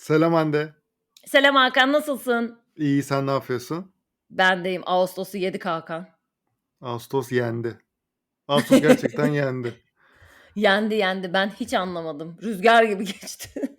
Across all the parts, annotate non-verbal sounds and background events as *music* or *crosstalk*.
Selam Hande. Selam Hakan, nasılsın? İyi, sen ne yapıyorsun? Ben deyim. Ağustos'u yedik Hakan. Ağustos yendi. Ağustos gerçekten *laughs* yendi. Yendi yendi. Ben hiç anlamadım. Rüzgar gibi geçti. *laughs*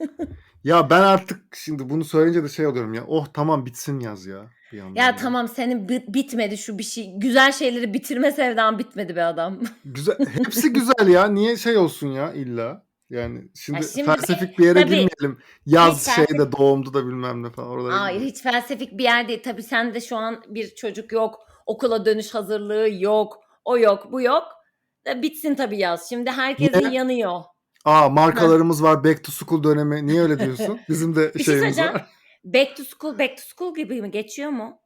Ya ben artık şimdi bunu söyleyince de şey oluyorum ya. Oh tamam bitsin yaz ya bir ya da. tamam senin bi- bitmedi şu bir şey. Güzel şeyleri bitirme sevdan bitmedi be adam. Güzel, hepsi güzel ya. Niye şey olsun ya illa? Yani şimdi, şimdi felsefik bir yere tabii- girmeyelim. Yaz şeyde doğumdu da bilmem ne falan. Oralara Hayır girmeyelim. hiç felsefik bir yer değil. Tabii sen de şu an bir çocuk yok. Okula dönüş hazırlığı yok. O yok bu yok. E, Bitsin tabii yaz. Şimdi herkesin Niye? yanıyor. Aa markalarımız var. Back to school dönemi. Niye öyle diyorsun? *laughs* Bizim de Bir şey şeyimiz söyleyeceğim. var. Back to school, back to school gibi mi geçiyor mu?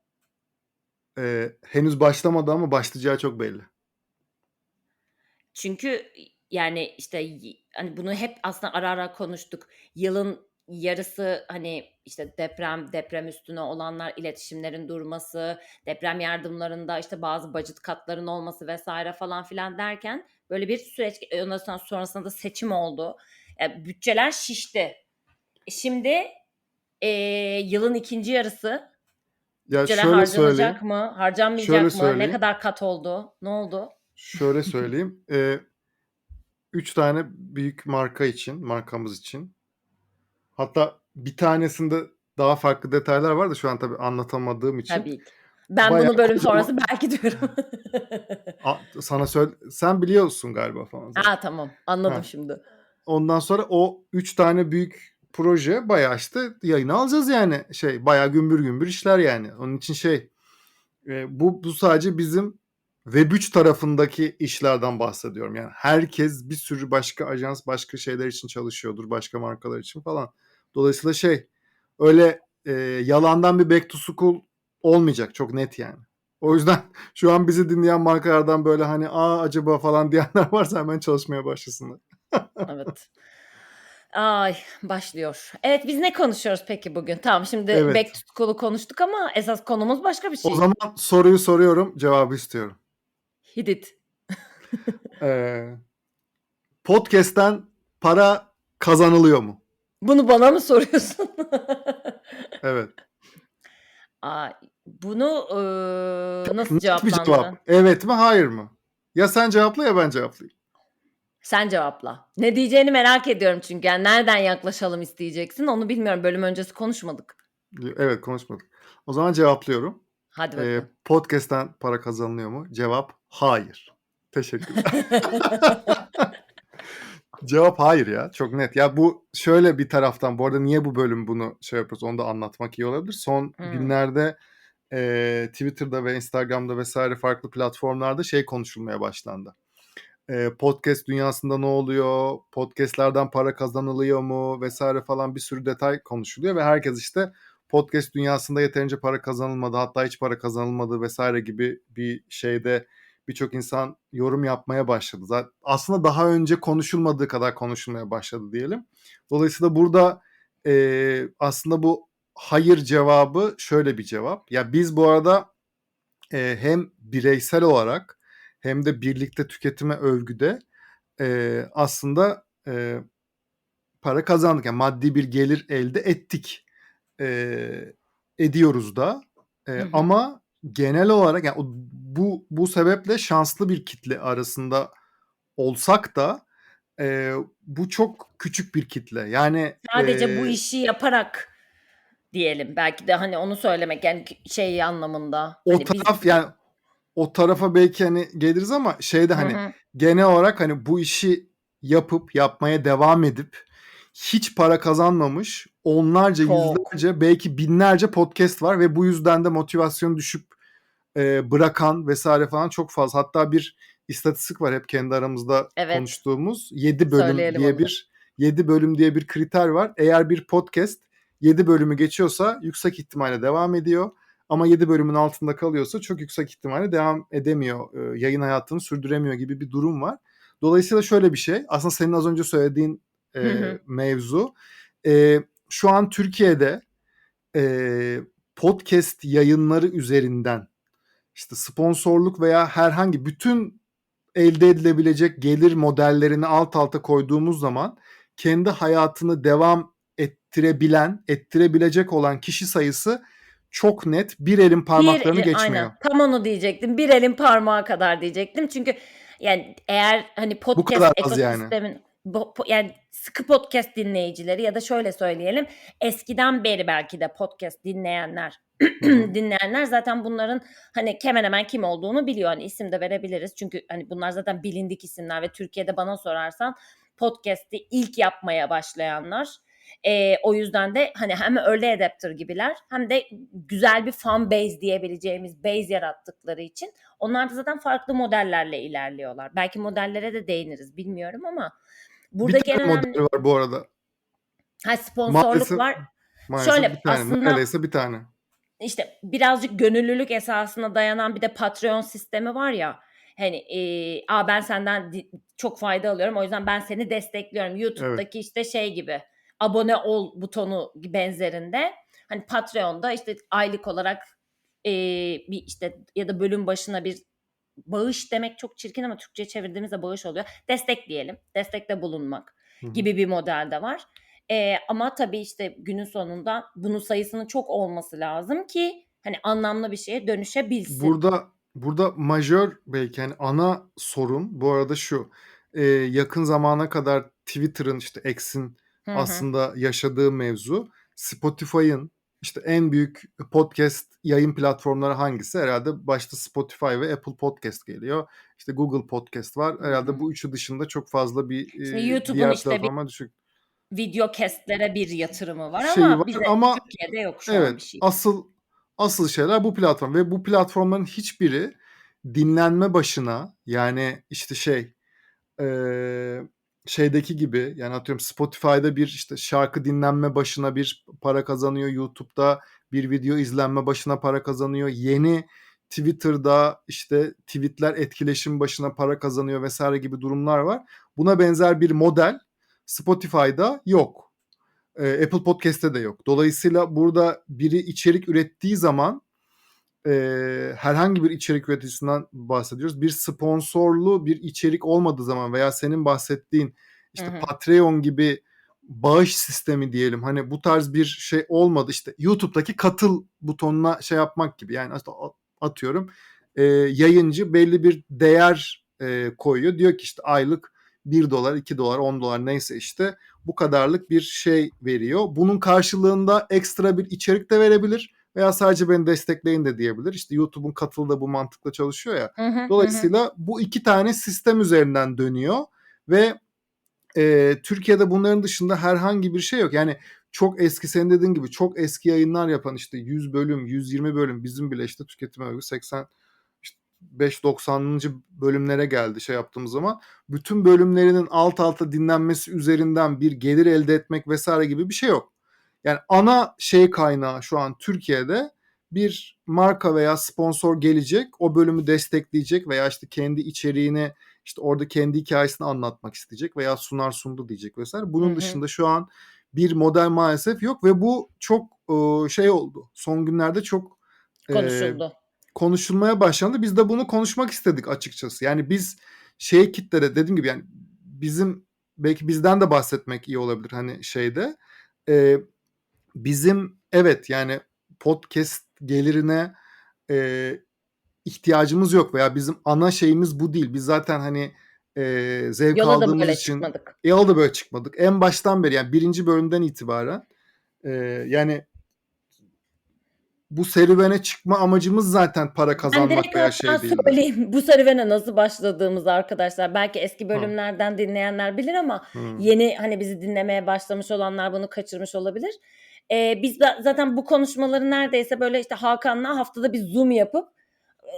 Ee, henüz başlamadı ama başlayacağı çok belli. Çünkü yani işte hani bunu hep aslında ara ara konuştuk. Yılın yarısı hani işte deprem, deprem üstüne olanlar, iletişimlerin durması, deprem yardımlarında işte bazı bacıt katların olması vesaire falan filan derken böyle bir süreç ondan sonra sonrasında da seçim oldu. Yani bütçeler şişti. E, şimdi e, yılın ikinci yarısı ya bütçeler şöyle harcanacak mı? Harcanmayacak şöyle mı? Söyleyeyim. Ne kadar kat oldu? Ne oldu? Şöyle söyleyeyim. *laughs* E, 3 tane büyük marka için, markamız için. Hatta bir tanesinde daha farklı detaylar var da şu an tabii anlatamadığım için. Tabii ki. Ben Bayağı bunu bölüm *laughs* sonrası ama... belki diyorum. A, sana söyle sen biliyorsun galiba falan. Zaten. Ha tamam anladım ha. şimdi. Ondan sonra o 3 tane büyük proje bayağı işte yayın alacağız yani şey bayağı gümbür gümbür işler yani. Onun için şey e, bu bu sadece bizim Web3 tarafındaki işlerden bahsediyorum. Yani herkes bir sürü başka ajans başka şeyler için çalışıyordur. Başka markalar için falan. Dolayısıyla şey öyle e, yalandan bir back to school olmayacak. Çok net yani. O yüzden *laughs* şu an bizi dinleyen markalardan böyle hani aa acaba falan diyenler varsa hemen çalışmaya başlasınlar. *laughs* Evet. Ay başlıyor. Evet biz ne konuşuyoruz peki bugün? Tamam şimdi Evet. back to school'u konuştuk ama esas konumuz başka bir şey. O zaman soruyu soruyorum, cevabı istiyorum. Hit it. Ee, podcast'ten para kazanılıyor mu? Bunu bana mı soruyorsun? *laughs* Evet. Aa, bunu eee, nasıl cevaplandırın? cevap. Evet mi, hayır mı? Ya sen cevapla ya ben cevaplayayım. Sen cevapla. Ne diyeceğini merak ediyorum çünkü. Yani nereden yaklaşalım isteyeceksin onu bilmiyorum. Bölüm öncesi konuşmadık. Evet, konuşmadık. O zaman cevaplıyorum. Hadi Ee, bakalım. podcast'ten para kazanılıyor mu? Cevap hayır. Teşekkürler. *laughs* *laughs* Cevap hayır ya. Çok net. Ya bu şöyle bir taraftan. Bu arada niye bu bölüm bunu şey yapıyoruz onu da anlatmak iyi olabilir. Son Hmm. günlerde e, Twitter'da ve Instagram'da vesaire farklı platformlarda şey konuşulmaya başlandı. E, podcast dünyasında ne oluyor? Podcast'lerden para kazanılıyor mu? Vesaire falan bir sürü detay konuşuluyor ve herkes işte podcast dünyasında yeterince para kazanılmadı hatta hiç para kazanılmadı vesaire gibi bir şeyde birçok insan yorum yapmaya başladı. Zaten aslında daha önce konuşulmadığı kadar konuşulmaya başladı diyelim. Dolayısıyla burada e, aslında bu hayır cevabı şöyle bir cevap. Ya biz bu arada e, hem bireysel olarak hem de birlikte tüketime övgüde e, aslında e, para kazandık. Yani maddi bir gelir elde ettik. E, ediyoruz da. E, Hı hı. ama genel olarak yani bu bu sebeple şanslı bir kitle arasında olsak da e, bu çok küçük bir kitle. Yani Sadece bu e, işi yaparak diyelim. Belki de hani onu söylemek yani şey anlamında. o Hani biz- taraf yani o tarafa belki hani geliriz ama şeyde hani hı. genel olarak hani bu işi yapıp yapmaya devam edip hiç para kazanmamış onlarca Çok. yüzlerce belki binlerce podcast var ve bu yüzden de motivasyon düşüp e, bırakan vesaire falan çok fazla. Hatta bir istatistik var hep kendi aramızda Evet. konuştuğumuz 7 bölüm Söyleyelim diye onu bir 7 bölüm diye bir kriter var. Eğer bir podcast 7 bölümü geçiyorsa yüksek ihtimalle devam ediyor. Ama 7 bölümün altında kalıyorsa çok yüksek ihtimalle devam edemiyor. e, yayın hayatını sürdüremiyor gibi bir durum var. Dolayısıyla şöyle bir şey. Aslında senin az önce söylediğin e, Hı hı. mevzu. E, şu an Türkiye'de e, podcast yayınları üzerinden işte sponsorluk veya herhangi bütün elde edilebilecek gelir modellerini alt alta koyduğumuz zaman kendi hayatını devam ettirebilen, ettirebilecek olan kişi sayısı çok net bir elin parmaklarını Bir geçmiyor. aynen. Tam onu diyecektim. Bir elin parmağı kadar diyecektim. Çünkü yani eğer hani podcast az yani. Po- yani sıkı podcast dinleyicileri ya da şöyle söyleyelim eskiden beri belki de podcast dinleyenler *clears throat* dinleyenler zaten bunların hani hemen hemen kim olduğunu biliyor. Hani isim de verebiliriz. Çünkü hani bunlar zaten bilindik isimler ve Türkiye'de bana sorarsan podcast'i ilk yapmaya başlayanlar. Ee, o yüzden de hani hem early adapter gibiler hem de güzel bir fan base diyebileceğimiz base yarattıkları için onlar da zaten farklı modellerle ilerliyorlar. Belki modellere de değiniriz bilmiyorum ama Bir buradaki en tane önemli model var bu arada. ha, sponsorluk Maalesef var. maalesef Şöyle bir tane. aslında Neredeyse bir tane. işte birazcık gönüllülük esasına dayanan bir de Patreon sistemi var ya. Hani e, Aa, ben senden çok fayda alıyorum o yüzden ben seni destekliyorum. Evet. YouTube'daki işte şey gibi abone ol butonu benzerinde. Hani Patreon'da işte aylık olarak e, bir işte ya da bölüm başına bir bağış demek çok çirkin ama Türkçe'ye çevirdiğimizde bağış oluyor. Destek diyelim. Destekte bulunmak gibi bir model de var. Ee, ama tabii işte günün sonunda bunun sayısının çok olması lazım ki hani anlamlı bir şeye dönüşebilsin. Burada burada majör belki hani ana sorun bu arada şu. Ee, yakın zamana kadar Twitter'ın işte X'in aslında yaşadığı mevzu Spotify'ın işte en büyük podcast yayın platformları hangisi? Herhalde başta Spotify ve Apple Podcast geliyor. İşte Google Podcast var. Herhalde bu üçü dışında çok fazla bir Şimdi e, YouTube'un diğer işte bir platforma düşük video kestlere bir yatırımı var şeyi ama var bize ama Türkiye'de yok şu an bir evet şey. asıl asıl şeyler bu platform ve bu platformların hiçbiri dinlenme başına yani işte şey şeydeki gibi yani atıyorum Spotify'da bir işte şarkı dinlenme başına bir para kazanıyor. YouTube'da bir video izlenme başına para kazanıyor. Yeni Twitter'da işte tweetler etkileşim başına para kazanıyor vesaire gibi durumlar var. Buna benzer bir model Spotify'da yok. Apple Podcast'te de yok. Dolayısıyla burada biri içerik ürettiği zaman eee, herhangi bir içerik üreticisinden bahsediyoruz. Bir sponsorlu bir içerik olmadığı zaman veya senin bahsettiğin işte hı. Patreon gibi bağış sistemi diyelim. Hani bu tarz bir şey olmadı. İşte YouTube'daki katıl butonuna şey yapmak gibi. Yani atıyorum eee, yayıncı belli bir değer eee, koyuyor. Diyor ki işte aylık 1 dolar, 2 dolar, 10 dolar neyse işte bu kadarlık bir şey veriyor. Bunun karşılığında ekstra bir içerik de verebilir veya sadece beni destekleyin de diyebilir. İşte YouTube'un katılı da bu mantıkla çalışıyor ya. Hı hı, hı hı. Dolayısıyla bu iki tane sistem üzerinden dönüyor ve e, Türkiye'de bunların dışında herhangi bir şey yok. Yani çok eski senin dediğin gibi çok eski yayınlar yapan işte 100 bölüm, 120 bölüm bizim bile işte tüketim övgü 80 işte 5-90. bölümlere geldi şey yaptığımız zaman. Bütün bölümlerinin alt alta dinlenmesi üzerinden bir gelir elde etmek vesaire gibi bir şey yok. Yani ana şey kaynağı şu an Türkiye'de bir marka veya sponsor gelecek, o bölümü destekleyecek veya işte kendi içeriğini işte orada kendi hikayesini anlatmak isteyecek veya sunar sundu diyecek vesaire. Bunun hı. dışında şu an bir model maalesef yok ve bu çok e, şey oldu. Son günlerde çok e, Konuşuldu. konuşulmaya başlandı. Biz de bunu konuşmak istedik açıkçası. Yani biz şey kitlere dediğim gibi yani bizim belki bizden de bahsetmek iyi olabilir hani şeyde. E, bizim evet yani podcast gelirine e, ihtiyacımız yok veya bizim ana şeyimiz bu değil. Biz zaten hani e, zevk Yola da aldığımız böyle için çıkmadık. yola da böyle çıkmadık. En baştan beri yani birinci bölümden itibaren e, yani bu serüvene çıkma amacımız zaten para kazanmak veya şey değildi. söyleyeyim bu serüvene nasıl başladığımızı arkadaşlar. Belki eski Hı. bölümlerden dinleyenler bilir ama Hı. yeni hani bizi dinlemeye başlamış olanlar bunu kaçırmış olabilir. Ee, biz de zaten bu konuşmaları neredeyse böyle işte Hakan'la haftada bir Zoom yapıp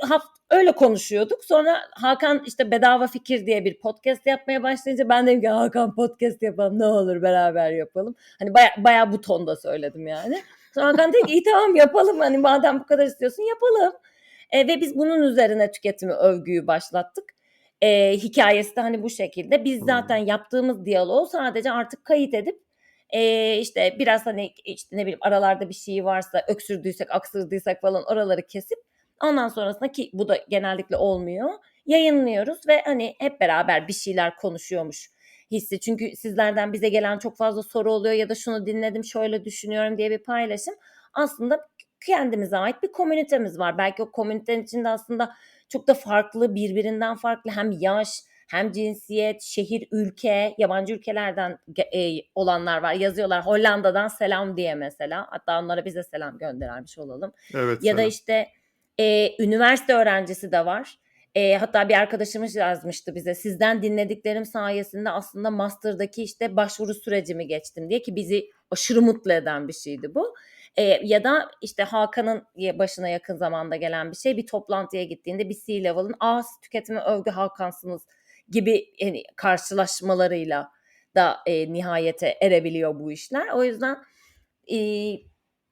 haft öyle konuşuyorduk. Sonra Hakan işte bedava fikir diye bir podcast yapmaya başlayınca ben dedim ki Hakan podcast yapalım ne olur beraber yapalım. Hani baya, bayağı bu tonda söyledim yani. Sonra Hakan dedi ki iyi tamam yapalım hani madem bu kadar istiyorsun yapalım. E, ve biz bunun üzerine tüketimi övgüyü başlattık. E, hikayesi de hani bu şekilde. Biz zaten yaptığımız diyaloğu sadece artık kayıt edip e, işte biraz hani işte ne bileyim aralarda bir şey varsa öksürdüysek aksırdıysak falan oraları kesip ondan sonrasında ki bu da genellikle olmuyor yayınlıyoruz ve hani hep beraber bir şeyler konuşuyormuş hissi. Çünkü sizlerden bize gelen çok fazla soru oluyor ya da şunu dinledim, şöyle düşünüyorum diye bir paylaşım. Aslında kendimize ait bir komünitemiz var. Belki o komünitenin içinde aslında çok da farklı, birbirinden farklı hem yaş, hem cinsiyet, şehir, ülke, yabancı ülkelerden e, olanlar var. Yazıyorlar Hollanda'dan selam diye mesela. Hatta onlara bize selam göndermiş olalım. Evet. Ya da selam. işte e, üniversite öğrencisi de var. E, hatta bir arkadaşımız yazmıştı bize. Sizden dinlediklerim sayesinde aslında master'daki işte başvuru sürecimi geçtim diye ki bizi aşırı mutlu eden bir şeydi bu. E, ya da işte Hakan'ın başına yakın zamanda gelen bir şey. Bir toplantıya gittiğinde bir C-level'ın "Aa siz tüketime övgü Hakan'sınız." Gibi yani karşılaşmalarıyla da e, nihayete erebiliyor bu işler. O yüzden e,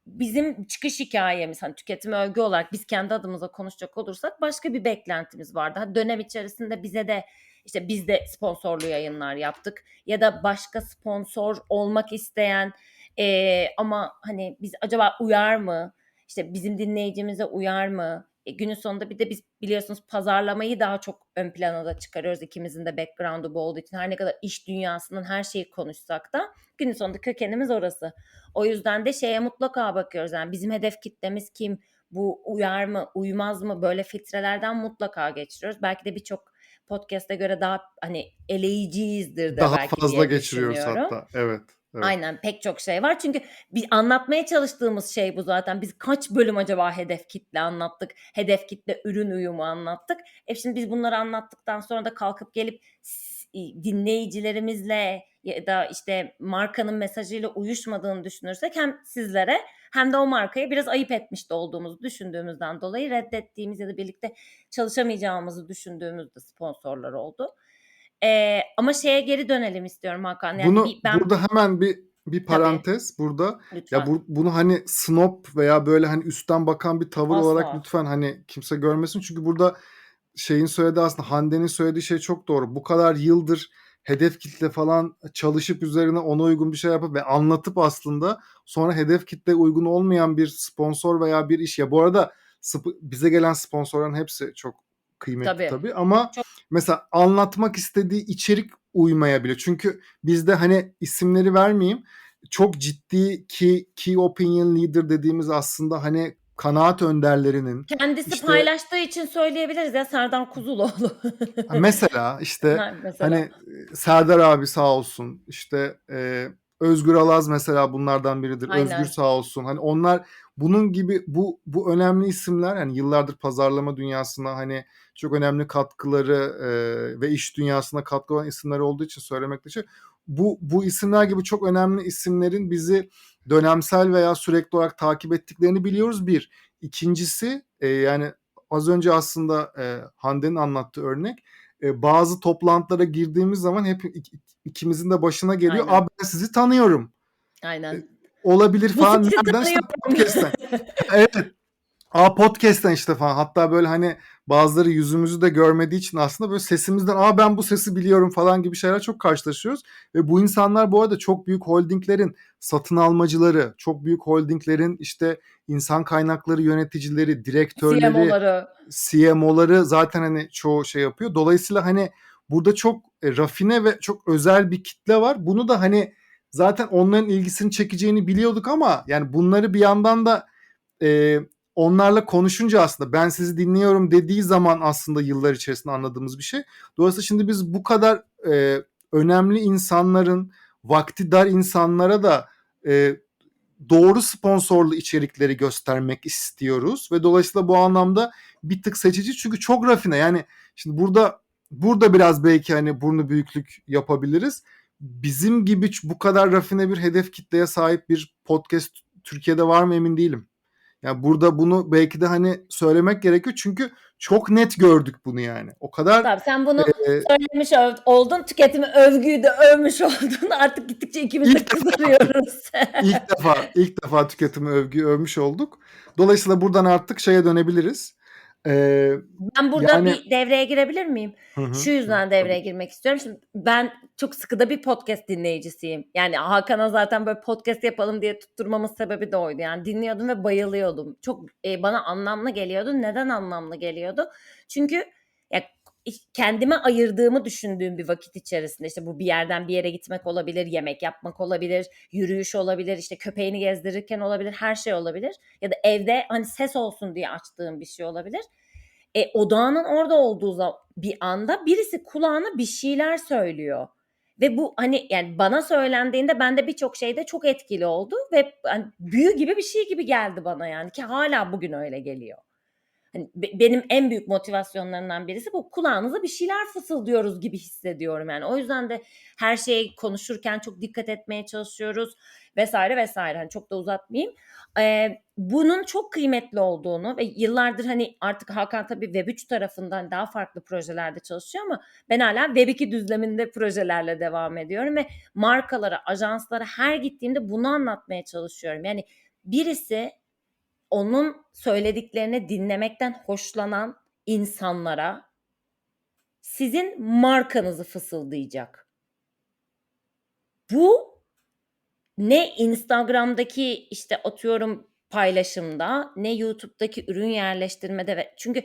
bizim çıkış hikayemiz hani tüketim övgü olarak biz kendi adımıza konuşacak olursak başka bir beklentimiz vardı. Hani dönem içerisinde bize de işte biz de sponsorlu yayınlar yaptık ya da başka sponsor olmak isteyen e, ama hani biz acaba uyar mı? İşte bizim dinleyicimize uyar mı? E, günün sonunda bir de biz biliyorsunuz pazarlamayı daha çok ön plana da çıkarıyoruz. İkimizin de background'u bu olduğu için her ne kadar iş dünyasından her şeyi konuşsak da günün sonunda kökenimiz orası. O yüzden de şeye mutlaka bakıyoruz. Yani bizim hedef kitlemiz kim? Bu uyar mı, uymaz mı? Böyle filtrelerden mutlaka geçiriyoruz. Belki de birçok podcast'e göre daha hani eleyiciyizdir de Daha belki fazla geçiriyoruz hatta. Evet. Aynen pek çok şey var. Çünkü biz anlatmaya çalıştığımız şey bu zaten. Biz kaç bölüm acaba hedef kitle anlattık? Hedef kitle ürün uyumu anlattık. E şimdi biz bunları anlattıktan sonra da kalkıp gelip dinleyicilerimizle ya da işte markanın mesajıyla uyuşmadığını düşünürsek hem sizlere hem de o markaya biraz ayıp etmiş de olduğumuzu düşündüğümüzden dolayı reddettiğimiz ya da birlikte çalışamayacağımızı düşündüğümüz de sponsorlar oldu. Ee, ama şeye geri dönelim istiyorum Hakan. Yani Bunu bir, ben burada hemen bir bir parantez burada. lütfen. Ya bu, bunu hani snob veya böyle hani üstten bakan bir tavır Asla. olarak lütfen hani kimse görmesin. Çünkü burada şeyin söylediği aslında Hande'nin söylediği şey çok doğru. Bu kadar yıldır hedef kitle falan çalışıp üzerine ona uygun bir şey yapıp ve anlatıp aslında sonra hedef kitle uygun olmayan bir sponsor veya bir iş ya bu arada bize gelen sponsorların hepsi çok kıymetli Tabii. tabii, ama Çok. mesela anlatmak istediği içerik uymayabiliyor. Çünkü bizde hani isimleri vermeyeyim çok ciddi key, key opinion leader dediğimiz aslında hani kanaat önderlerinin Kendisi işte- paylaştığı için söyleyebiliriz ya Serdar Kuzuloğlu. *laughs* Mesela işte Ha, mesela. hani e, Serdar abi sağ olsun işte e, Özgür Alaz mesela bunlardan biridir. Aynen. Özgür sağ olsun. Hani onlar bunun gibi bu bu önemli isimler hani yıllardır pazarlama dünyasına hani çok önemli katkıları e, ve iş dünyasına katkı olan isimler olduğu için söylemekte şey. Bu bu isimler gibi çok önemli isimlerin bizi dönemsel veya sürekli olarak takip ettiklerini biliyoruz bir. İkincisi e, yani az önce aslında e, Hande'nin anlattığı örnek e, bazı toplantılara girdiğimiz zaman hep ik- ikimizin de başına geliyor. Abi ben sizi tanıyorum. Aynen. Olabilir falan. Nereden? İşte podcast'ten. *laughs* evet. Aa podcast'ten işte falan. Hatta böyle hani bazıları yüzümüzü de görmediği için aslında böyle sesimizden aa ben bu sesi biliyorum falan gibi şeyler çok karşılaşıyoruz. Ve bu insanlar bu arada çok büyük holdinglerin satın almacıları, çok büyük holdinglerin işte insan kaynakları yöneticileri, direktörleri, CMO'ları. CMO'ları zaten hani çoğu şey yapıyor. Dolayısıyla hani burada çok e, rafine ve çok özel bir kitle var. Bunu da hani zaten onların ilgisini çekeceğini biliyorduk ama yani bunları bir yandan da e, onlarla konuşunca aslında ben sizi dinliyorum dediği zaman aslında yıllar içerisinde anladığımız bir şey. Dolayısıyla şimdi biz bu kadar e, önemli insanların vakti dar insanlara da e, doğru sponsorlu içerikleri göstermek istiyoruz ve dolayısıyla bu anlamda bir tık seçici çünkü çok rafine yani şimdi burada burada biraz belki hani burnu büyüklük yapabiliriz. Bizim gibi bu kadar rafine bir hedef kitleye sahip bir podcast Türkiye'de var mı emin değilim. Yani burada bunu belki de hani söylemek gerekiyor çünkü çok net gördük bunu yani. O kadar Tabii sen bunu e, söylemiş öv- oldun. Tüketimi övgüyü de övmüş *laughs* oldun. Artık gittikçe ikimiz de kızarıyoruz. ilk defa ilk defa tüketimi övgü övmüş olduk. Dolayısıyla buradan artık şeye dönebiliriz. Ee, ben burada Yani- bir devreye girebilir miyim? hı hı, Şu yüzden devreye girmek istiyorum. Şimdi ben çok sıkıda bir podcast dinleyicisiyim. Yani Hakan'a zaten böyle podcast yapalım diye tutturmamın sebebi de oydu. Yani dinliyordum ve bayılıyordum. Çok e, bana anlamlı geliyordu. Neden anlamlı geliyordu? Çünkü kendime ayırdığımı düşündüğüm bir vakit içerisinde, işte, bu bir yerden bir yere gitmek olabilir, yemek yapmak olabilir, yürüyüş olabilir, işte, köpeğini gezdirirken olabilir, her şey olabilir ya da evde, hani, ses olsun diye açtığım bir şey olabilir. E, odağının orada olduğu bir anda birisi kulağına bir şeyler söylüyor ve bu, hani, yani, bana söylendiğinde bende birçok şeyde çok etkili oldu ve, hani, büyü gibi bir şey gibi geldi bana, yani, ki hâlâ bugün öyle geliyor. Hani, be benim en büyük motivasyonlarımdan birisi bu. Kulağınıza bir şeyler fısıldıyoruz gibi hissediyorum, yani. O yüzden de her şeyi konuşurken çok dikkat etmeye çalışıyoruz vs. vs. Hani, çok da uzatmayayım. Eee, bunun çok kıymetli olduğunu ve yıllardır, hani, artık Hakan tabii Web3 tarafından daha farklı projelerde çalışıyor ama ben hâlâ Web2 düzleminde projelerle devam ediyorum ve markalara, ajanslara her gittiğimde bunu anlatmaya çalışıyorum. Yani, birisi onun söylediklerini dinlemekten hoşlanan insanlara sizin markanızı fısıldayacak. Bu ne Instagram'daki, işte, atıyorum, paylaşımda ne YouTube'daki ürün yerleştirmede ve çünkü,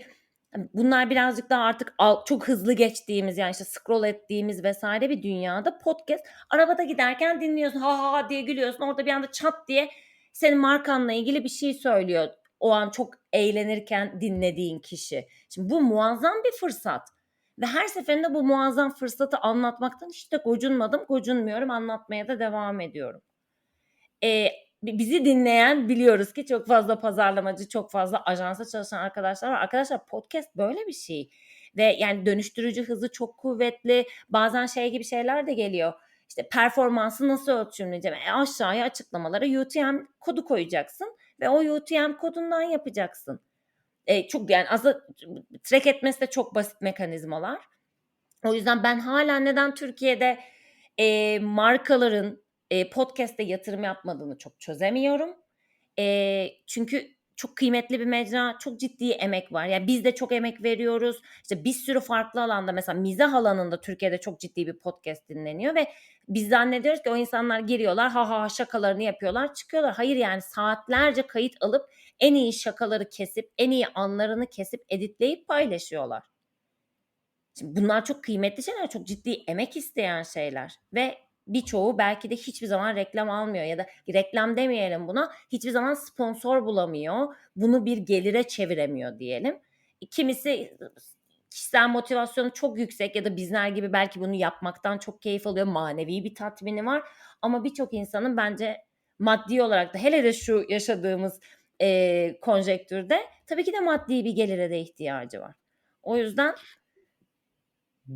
bunlar birazcık daha artık çok hızlı geçtiğimiz, yani, işte, scroll ettiğimiz vs. bir dünyada podcast arabada giderken dinliyorsun, ha ha diye gülüyorsun. Orada bir anda çat diye senin markanla ilgili bir şey söylüyor. O an çok eğlenirken dinlediğin kişi. Şimdi bu muazzam bir fırsat ve her seferinde bu muazzam fırsatı anlatmaktan de gocunmadım, gocunmuyorum, anlatmaya da devam ediyorum. Bi bizi dinleyen biliyoruz ki çok fazla pazarlamacı, çok fazla ajansta çalışan arkadaşlar var. Arkadaşlar podcast böyle bir şey ve, yani, dönüştürücü hızı çok kuvvetli. Bazen şey gibi şeyler de geliyor, işte, performansı nasıl ölçümleyeceğim? E, aşağıya açıklamalara UTM kodu koyacaksın ve o UTM kodundan yapacaksın. Eee, çok, yani, aslında track etmesi de çok basit mekanizmalar. O yüzden ben hâlâ neden Türkiye'de, eee, markaların, eee, podcast'e yatırım yapmadığını çok çözemiyorum. Eee, çünkü çok kıymetli bir mecra, çok ciddi emek var. Yani, biz de çok emek veriyoruz. İşte, bir sürü farklı alanda mesela mizah alanında Türkiye'de çok ciddi bir podcast dinleniyor ve biz zannediyoruz ki o insanlar giriyorlar, ha ha şakalarını yapıyorlar, çıkıyorlar. Hayır, yani, saatlerce kayıt alıp en iyi şakaları kesip, en iyi anlarını kesip editleyip paylaşıyorlar. Şimdi bunlar çok kıymetli şeyler, çok ciddi emek isteyen şeyler ve birçoğu belki de hiçbir zaman reklam almıyor ya da reklam demeyelim buna, hiçbir zaman sponsor bulamıyor. Bunu bir gelire çeviremiyor diyelim. E, kimisi kişisel motivasyonu çok yüksek ya da bizler gibi belki bunu yapmaktan çok keyif alıyor, manevi bir tatmini var ama birçok insanın bence maddi olarak da hele de şu yaşadığımız, eee, konjektürde tabii ki de maddi bir gelire de ihtiyacı var. O yüzden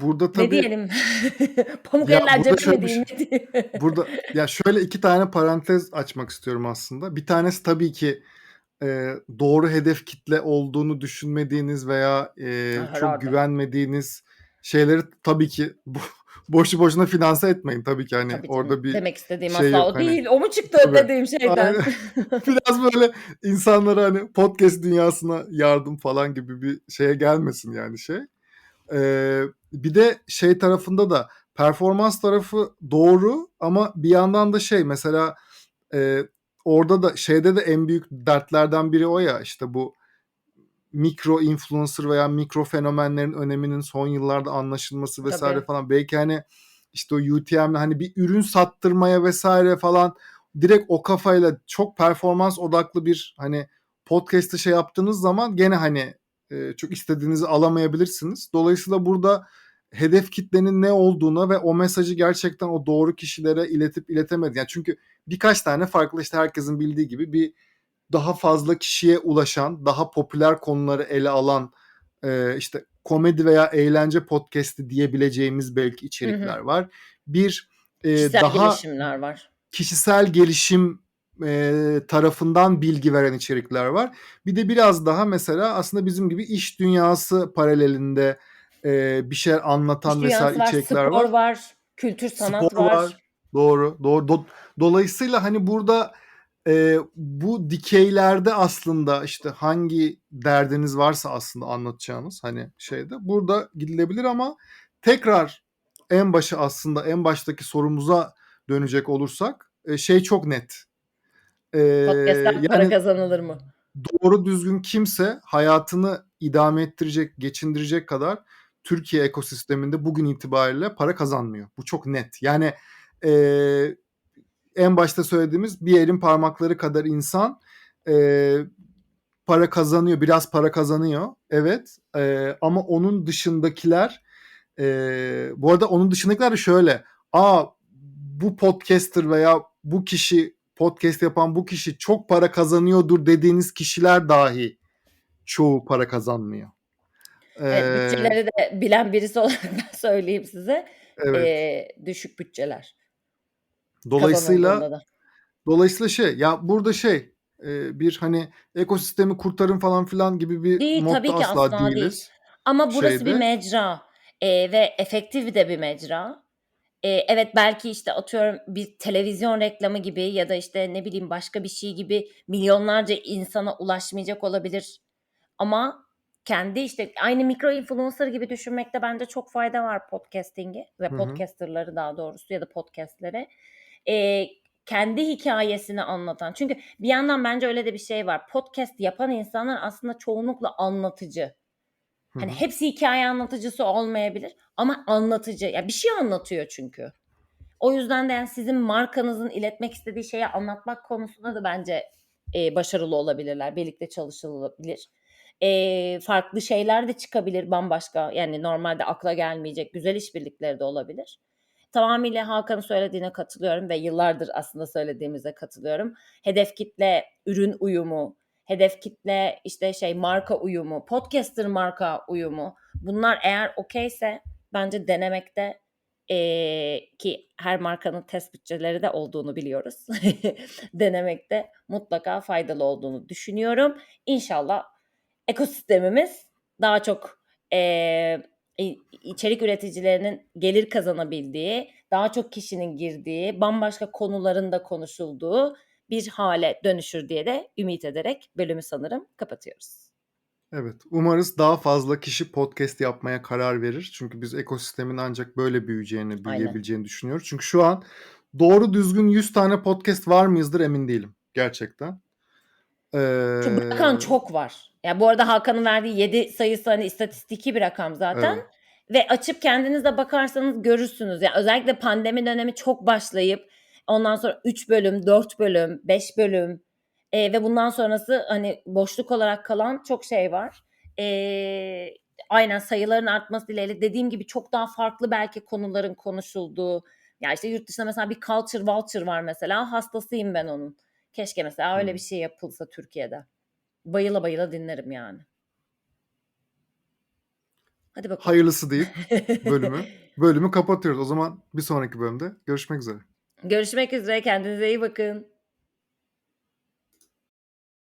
Burada Ne tabii diyelim? *laughs* Pamuk Ya, eller burada şöyle bir şey ne? Burada *laughs* ya, şöyle 2 tane parantez açmak istiyorum aslında. Bir tanesi tabii ki, eee, doğru hedef kitle olduğunu düşünmediğiniz veya, eee, çok Herhâlde. güvenmediğiniz şeyleri tabii ki bo *laughs* boşu boşuna finanse etmeyin. Tabii ki, hani, Tabii orada bir Demek istediğim şey asla yok, o hani değil. O mu çıktı Tabii. dediğim şeyden? Aynen. Biraz böyle insanlara, hani, podcast dünyasına yardım falan gibi bir şeye gelmesin yani şey. Eee, bir de şey tarafında da performans tarafı doğru ama bir yandan da şey mesela, eee, orada da şeyde de en büyük dertlerden biri o ya, işte, bu mikro influencer veya mikro fenomenlerin öneminin son yıllarda anlaşılması vs. Tabii. falan. Belki, hani, işte, o UTM'le, hani, bir ürün sattırmaya vs. falan direkt o kafayla çok performans odaklı bir, hani, podcast'ı şey yaptığınız zaman gene, hani, eee, çok istediğinizi alamayabilirsiniz. Dolayısıyla burada hedef kitlenin ne olduğuna ve o mesajı gerçekten o doğru kişilere iletip iletemedi yani çünkü birkaç tane farklı, işte, herkesin bildiği gibi bir daha fazla kişiye ulaşan, daha popüler konuları ele alan, eee, işte, komedi veya eğlence podcast'i diyebileceğimiz belki Hı içerikler hı. var. Bir, eee, Kişisel daha gelişimler var. kişisel gelişim, eee, tarafından bilgi veren içerikler var. Bir de biraz daha mesela aslında bizim gibi iş dünyası paralelinde, eee, bir şeyler anlatan vs. dünyası var, içerikler spor var. var, kültür sanat Spor var. var. Doğru, doğru. Do dolayısıyla, hani, burada, eee, bu dikeylerde aslında, işte, hangi derdiniz varsa aslında anlatacağınız, hani, şeyde burada gidilebilir ama tekrar en başa aslında en baştaki sorumuza dönecek olursak, eee, şey çok net. Eee, Podcast'ten para yani kazanılır mı? doğru düzgün kimse hayatını idame ettirecek, geçindirecek kadar Türkiye ekosisteminde bugün itibariyle para kazanmıyor. Bu çok net. Yani eee, en başta söylediğimiz bir elin parmakları kadar insan eee, para kazanıyor, biraz para kazanıyor. Evet. Eee, ama onun dışındakiler eee, bu arada onun dışındakiler de şöyle. Aa bu podcaster veya bu kişi podcast yapan bu kişi çok para kazanıyordur dediğiniz kişiler dahi çoğu para kazanmıyor. Evet, Eee, bütçeleri de bilen birisi *laughs* olarak ben söyleyeyim size. evet. Eee, düşük bütçeler. Dolayısıyla Kazanıldığında da. dolayısıyla şey ya burada şey eee, bir hani ekosistemi kurtarın falan filan gibi bir Değil, tabii modda ki asla asla değil. değiliz. Ama burası bir Şeyde. mecra, eee, ve efektif de bir mecra. Eee, evet, belki, işte, atıyorum bir televizyon reklamı gibi ya da, işte, ne bileyim, başka bir şey gibi milyonlarca insana ulaşmayacak olabilir. Ama kendi, işte, aynı mikro influencer gibi düşünmekte bence çok fayda var podcasting'i ve Hı hı. podcaster'ları daha doğrusu ya da podcast'leri. Eee, kendi hikâyesini anlatan Çünkü bir yandan bence öyle de bir şey var. Podcast yapan insanlar aslında çoğunlukla anlatıcı. Hani hı. hepsi hikâye anlatıcısı olmayabilir ama anlatıcı. Ya bir şey anlatıyor çünkü. O yüzden de yani sizin markanızın iletmek istediği şeyi anlatmak konusunda da bence, eee, başarılı olabilirler. Birlikte çalışılabilir. Eee, farklı şeyler de çıkabilir bambaşka. Yani normalde akla gelmeyecek güzel işbirlikleri de olabilir. Tamamıyla Hakan'ın söylediğine katılıyorum ve yıllardır aslında söylediğimize katılıyorum. Hedef kitle, ürün uyumu, hedef kitle, işte, şey, marka uyumu, podcaster marka uyumu bunlar eğer okay'se bence denemekte, eee, ki her markanın test bütçeleri de olduğunu biliyoruz. *laughs* Denemekte mutlaka faydalı olduğunu düşünüyorum. İnşallah ekosistemimiz daha çok, i içerik üreticilerinin gelir kazanabildiği, daha çok kişinin girdiği, bambaşka konuların da konuşulduğu bir hâle dönüşür diye de ümit ederek bölümü sanırım kapatıyoruz. Evet. Umarız daha fazla kişi podcast yapmaya karar verir. Çünkü biz ekosistemin ancak böyle büyüyeceğini, Aynen. büyüyebileceğini düşünüyoruz. Çünkü şu an doğru düzgün 100 tane podcast var mıyızdır emin değilim gerçekten. Çünkü bırakan çok var. Ya, bu arada Hakan'ın verdiği 7 sayısı, hani, istatistiki bir rakam zaten Evet. ve açıp kendiniz de bakarsanız görürsünüz. Ya, özellikle pandemi dönemi çok başlayıp ondan sonra 3 bölüm, 4 bölüm, 5 bölüm, eee, ve bundan sonrası, hani, boşluk olarak kalan çok şey var. Eee, aynen sayıların artması dileğiyle dediğim gibi çok daha farklı belki konuların konuşulduğu, ya, işte, yurt dışında mesela bir Culture Vulture var mesela, hastasıyım ben onun. Keşke mesela öyle bir şey yapılsa Türkiye'de. Bayıla bayıla dinlerim yani. Hadi bakalım. Hayırlısı deyip *laughs* bölümü bölümü kapatıyoruz. O zaman bir sonraki bölümde görüşmek üzere. Görüşmek üzere, kendinize iyi bakın.